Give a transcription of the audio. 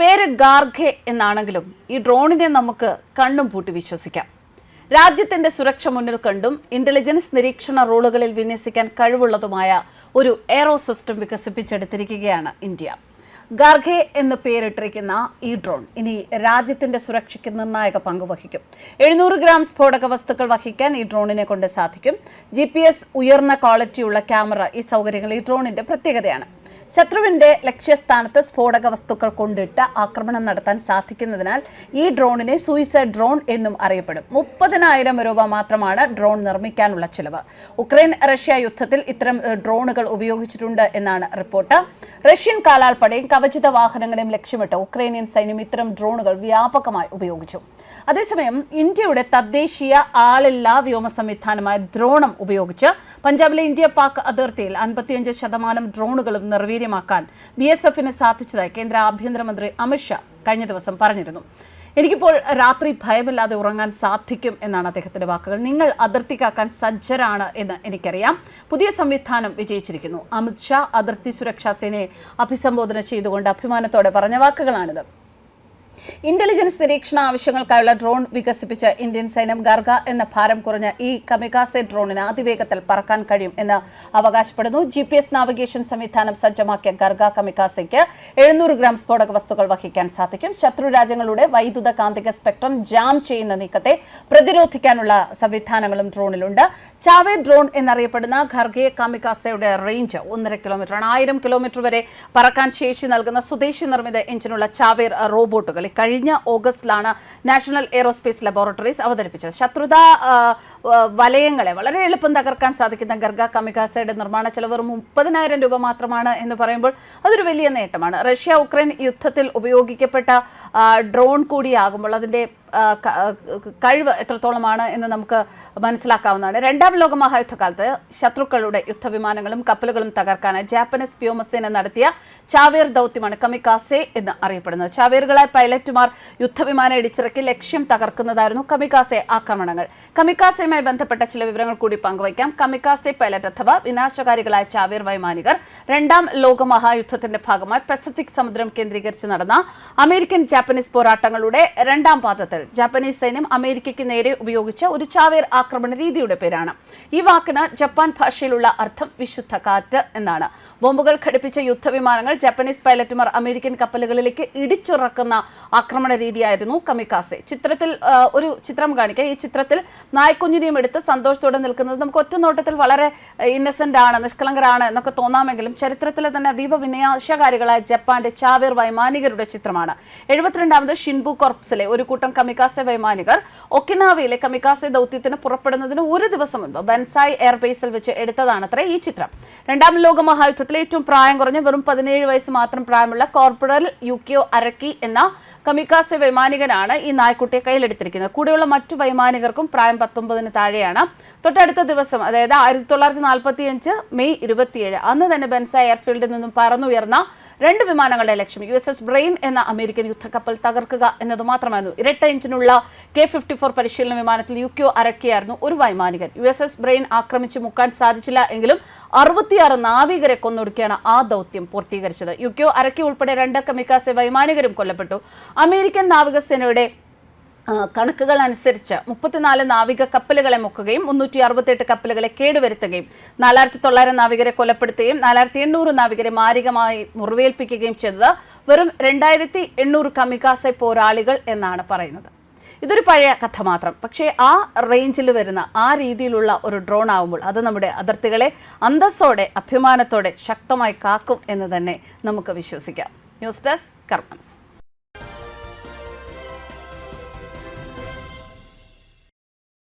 പേര് ഗാർഖെ എന്നാണെങ്കിലും ഈ ഡ്രോണിനെ നമുക്ക് കണ്ണും പൂട്ടി വിശ്വസിക്കാം. രാജ്യത്തിന്റെ സുരക്ഷ മുന്നിൽ കണ്ടും ഇന്റലിജൻസ് നിരീക്ഷണ റോളുകളിൽ വിന്യസിക്കാൻ കഴിവുള്ളതുമായ ഒരു എയറോ സിസ്റ്റം വികസിപ്പിച്ചെടുത്തിരിക്കുകയാണ് ഇന്ത്യ. ഗാർഖെ എന്ന് പേരിട്ടിരിക്കുന്ന ഈ ഡ്രോൺ ഇനി രാജ്യത്തിന്റെ സുരക്ഷയ്ക്ക് നിർണായക പങ്ക് വഹിക്കും. എഴുന്നൂറ് ഗ്രാം സ്ഫോടക വസ്തുക്കൾ വഹിക്കാൻ ഈ ഡ്രോണിനെ കൊണ്ട് സാധിക്കും. ജി ഉയർന്ന ക്വാളിറ്റിയുള്ള ക്യാമറ ഈ സൗകര്യങ്ങൾ ഈ ഡ്രോണിന്റെ പ്രത്യേകതയാണ്. ശത്രുവിന്റെ ലക്ഷ്യസ്ഥാനത്ത് സ്ഫോടക വസ്തുക്കൾ കൊണ്ടിട്ട് ആക്രമണം നടത്താൻ സാധിക്കുന്നതിനാൽ ഈ ഡ്രോണിനെ സൂയിസൈഡ് ഡ്രോൺ എന്നും അറിയപ്പെടും. മുപ്പതിനായിരം രൂപ മാത്രമാണ് ഡ്രോൺ നിർമ്മിക്കാനുള്ള ചിലവ്. ഉക്രൈൻ റഷ്യ യുദ്ധത്തിൽ ഇത്തരം ഡ്രോണുകൾ ഉപയോഗിച്ചിട്ടുണ്ട് എന്നാണ് റിപ്പോർട്ട്. റഷ്യൻ കാലാൾപ്പടയും കവചിത വാഹനങ്ങളെയും ലക്ഷ്യമിട്ട് ഉക്രൈനിയൻ സൈന്യം ഇത്തരം ഡ്രോണുകൾ വ്യാപകമായി ഉപയോഗിച്ചു. അതേസമയം ഇന്ത്യയുടെ തദ്ദേശീയ ആളില്ലാ വ്യോമ സംവിധാനമായ ദ്രോണം ഉപയോഗിച്ച് പഞ്ചാബിലെ ഇന്ത്യ പാക് അതിർത്തിയിൽ അൻപത്തിയഞ്ച് ശതമാനം ഡ്രോണുകളും നിർവീര്യമാക്കാൻ ബി എസ് എഫിന് സാധിച്ചതായി കേന്ദ്ര ആഭ്യന്തരമന്ത്രി അമിത്ഷാ കഴിഞ്ഞ ദിവസം പറഞ്ഞിരുന്നു. എനിക്കിപ്പോൾ രാത്രി ഭയമില്ലാതെ ഉറങ്ങാൻ സാധിക്കും എന്നാണ് അദ്ദേഹത്തിന്റെ വാക്കുകൾ. നിങ്ങൾ അതിർത്തി കാക്കാൻ സജ്ജരാണ് എന്ന് എനിക്കറിയാം. പുതിയ സംവിധാനം വിജയിച്ചിരിക്കുന്നു. അമിത്ഷാ അതിർത്തി സുരക്ഷാ സേനയെ അഭിസംബോധന ചെയ്തുകൊണ്ട് അഭിമാനത്തോടെ പറഞ്ഞ വാക്കുകളാണിത്. ഇന്റലിജൻസ് നിരീക്ഷണ ആവശ്യങ്ങൾക്കായുള്ള ഡ്രോൺ വികസിപ്പിച്ച ഇന്ത്യൻ സൈന്യം ഗർഗ എന്ന ഭാരം കുറഞ്ഞ ഈ കമികാസെ ഡ്രോണിന് അതിവേഗത്തിൽ പറക്കാൻ കഴിയും എന്ന് അവകാശപ്പെടുന്നു. ജി പി എസ് നാവിഗേഷൻ സംവിധാനം സജ്ജമാക്കിയ ഗർഗ കമികാസയ്ക്ക് എഴുന്നൂറ് ഗ്രാം സ്ഫോടക വസ്തുക്കൾ വഹിക്കാൻ സാധിക്കും. ശത്രു രാജ്യങ്ങളുടെ വൈദ്യുത കാന്തിക സ്പെക്ട്രം ജാം ചെയ്യുന്ന നീക്കത്തെ പ്രതിരോധിക്കാനുള്ള സംവിധാനങ്ങളും ഡ്രോണിലുണ്ട് ചാവേ ഡ്രോൺ എന്നറിയപ്പെടുന്ന ഖർഗെ കാമികാസയുടെ റേഞ്ച് ഒന്നര കിലോമീറ്ററാണ് ആയിരം കിലോമീറ്റർ വരെ പറക്കാൻ ശേഷി നൽകുന്ന സ്വദേശി നിർമ്മിത എഞ്ചിനുള്ള ചാവേർ റോബോട്ടുകൾ കഴിഞ്ഞ ഓഗസ്റ്റിലാണ് നാഷണൽ എയറോസ്പേസ് ലബോറട്ടറീസ് അവതരിപ്പിച്ചത്. ശത്രുതാ വലയങ്ങളെ വളരെ എളുപ്പം തകർക്കാൻ സാധിക്കുന്ന ഗർഗ കമികാസയുടെ നിർമ്മാണ ചെലവ് മുപ്പതിനായിരം രൂപ മാത്രമാണ് എന്ന് പറയുമ്പോൾ അതൊരു വലിയ നേട്ടമാണ്. റഷ്യ ഉക്രൈൻ യുദ്ധത്തിൽ ഉപയോഗിക്കപ്പെട്ട ഡ്രോൺ കൂടിയാകുമ്പോൾ അതിന്റെ കഴിവ് എത്രത്തോളമാണ് എന്ന് നമുക്ക് മനസ്സിലാക്കാവുന്നതാണ്. രണ്ടാം ലോക മഹായുദ്ധകാലത്ത് ശത്രുക്കളുടെ യുദ്ധവിമാനങ്ങളും കപ്പലുകളും തകർക്കാനായി ജാപ്പനീസ് വ്യോമസേന നടത്തിയ ചാവേർ ദൗത്യമാണ് കമിക്കാസെ എന്ന് അറിയപ്പെടുന്നത്. ചാവേറുകളായ പൈലറ്റുമാർ യുദ്ധവിമാനം ഇടിച്ചിറക്കി ലക്ഷ്യം തകർക്കുന്നതായിരുന്നു കമിക്കാസെ ആക്രമണങ്ങൾ. കമിക്കാസയുമായി ബന്ധപ്പെട്ട ചില വിവരങ്ങൾ കൂടി പങ്കുവയ്ക്കാം. കമിക്കാസെ പൈലറ്റ് അഥവാ വിനാശകാരികളായ ചാവേർ വൈമാനികർ രണ്ടാം ലോക മഹായുദ്ധത്തിന്റെ ഭാഗമായി പസഫിക് സമുദ്രം കേന്ദ്രീകരിച്ച് നടന്ന അമേരിക്കൻ ജാപ്പനീസ് പോരാട്ടങ്ങളുടെ രണ്ടാം പാദത്തിൽ ജാപ്പനീസ് സൈന്യം അമേരിക്കയ്ക്ക് നേരെ ഉപയോഗിച്ച ഒരു ചാവേർ ആക്രമണ രീതിയുടെ പേരാണ്. ഈ വാക്കിന് ജപ്പാൻ ഭാഷയിലുള്ള അർത്ഥം വിശുദ്ധ കാറ്റ് എന്നാണ്. ബോംബുകൾ ഘടിപ്പിച്ച യുദ്ധവിമാനങ്ങൾ ജാപ്പനീസ് പൈലറ്റുമാർ അമേരിക്കൻ കപ്പലുകളിലേക്ക് ഇടിച്ചുറക്കുന്ന ആക്രമണ രീതിയായിരുന്നു കമിക്കാസെ ചിത്രത്തിൽ ഒരു ചിത്രം കാണിക്കുക ഈ ചിത്രത്തിൽ നായ്ക്കുഞ്ഞിനെയും എടുത്ത് സന്തോഷത്തോടെ നിൽക്കുന്നത് നമുക്ക് ഒറ്റനോട്ടത്തിൽ വളരെ ഇന്നസെന്റ് ആണ് നിഷ്കളങ്കരാണ് എന്നൊക്കെ തോന്നാമെങ്കിലും ചരിത്രത്തിലെ തന്നെ അതീവ വിനയാശകാരികളായ ജപ്പാന്റെ ചാവേർ വൈമാനികരുടെ ചിത്രമാണ്. എഴുപത്തിരണ്ടാമത് ഷിൻബു കോർപ്സിലെ ഒരു കൂട്ടം കമിക്കാസെ വൈമാനികർ ഒക്കിനാവയിലെ കമിക്കാസെ ദൗത്യത്തിന് പുറപ്പെടുന്നതിന് ഒരു ദിവസം മുൻപ് ബൻസായ് എയർബേസിൽ വെച്ച് എടുത്തതാണത്രേ ഈ ചിത്രം. രണ്ടാം ലോക മഹായുദ്ധത്തിലെ ഏറ്റവും പ്രായം കുറഞ്ഞ വെറും പതിനേഴ് വയസ്സ് മാത്രം പ്രായമുള്ള കോർപ്പറൽ യുക്കിയോ അരക്കി എന്ന കമിക്കാസെ വൈമാനികനാണ് ഈ നായ്ക്കുട്ടിയെ കയ്യിലെടുത്തിരിക്കുന്നത്. കൂടെയുള്ള മറ്റു വൈമാനികർക്കും പ്രായം പത്തൊമ്പതിന് താഴെയാണ്. തൊട്ടടുത്ത ദിവസം അതായത് ആയിരത്തി തൊള്ളായിരത്തി നാൽപ്പത്തി അഞ്ച് മെയ് ഇരുപത്തിയേഴ് അന്ന് തന്നെ ബെൻസ എയർഫീൽഡിൽ നിന്നും പറന്നുയർന്ന രണ്ട് വിമാനങ്ങളുടെ ലക്ഷ്യം യു എസ് എസ് ബ്രെയിൻ എന്ന അമേരിക്കൻ യുദ്ധക്കപ്പൽ തകർക്കുക എന്നത് മാത്രമായിരുന്നു. ഇരട്ട എഞ്ചിനുള്ള കെ ഫിഫ്റ്റി ഫോർ പരിശീലന വിമാനത്തിൽ യു ക്യു അരക്കിയായിരുന്നു ഒരു വൈമാനികൻ. യു എസ് എസ് ബ്രെയിൻ ആക്രമിച്ച് മുക്കാൻ സാധിച്ചില്ല എങ്കിലും അറുപത്തിയാറ് നാവികരെ കൊന്നൊടുക്കിയാണ് ആ ദൗത്യം പൂർത്തീകരിച്ചത്. യു ക്യു അരക്കി ഉൾപ്പെടെ രണ്ട് കമിക്കാസെ വൈമാനികരും കൊല്ലപ്പെട്ടു. അമേരിക്കൻ നാവികസേനയുടെ കണക്കുകൾ അനുസരിച്ച് മുപ്പത്തിനാല് നാവിക കപ്പലുകളെ മുക്കുകയും മുന്നൂറ്റി അറുപത്തെട്ട് കപ്പലുകളെ കേടുവരുത്തുകയും നാലായിരത്തി തൊള്ളായിരം നാവികരെ കൊലപ്പെടുത്തുകയും നാലായിരത്തി എണ്ണൂറ് നാവികരെ മാരികമായി മുറിവേൽപ്പിക്കുകയും ചെയ്തത് വെറും രണ്ടായിരത്തി എണ്ണൂറ് കമികാസെ പോരാളികൾ എന്നാണ് പറയുന്നത്. ഇതൊരു പഴയ കഥ മാത്രം. പക്ഷേ ആ റേഞ്ചിൽ വരുന്ന ആ രീതിയിലുള്ള ഒരു ഡ്രോൺ ആവുമ്പോൾ അത് നമ്മുടെ അതിർത്തികളെ അന്തസ്സോടെ അഭിമാനത്തോടെ ശക്തമായി കാക്കും എന്ന് തന്നെ നമുക്ക് വിശ്വസിക്കാം. News desk കർമ്മൻസ്.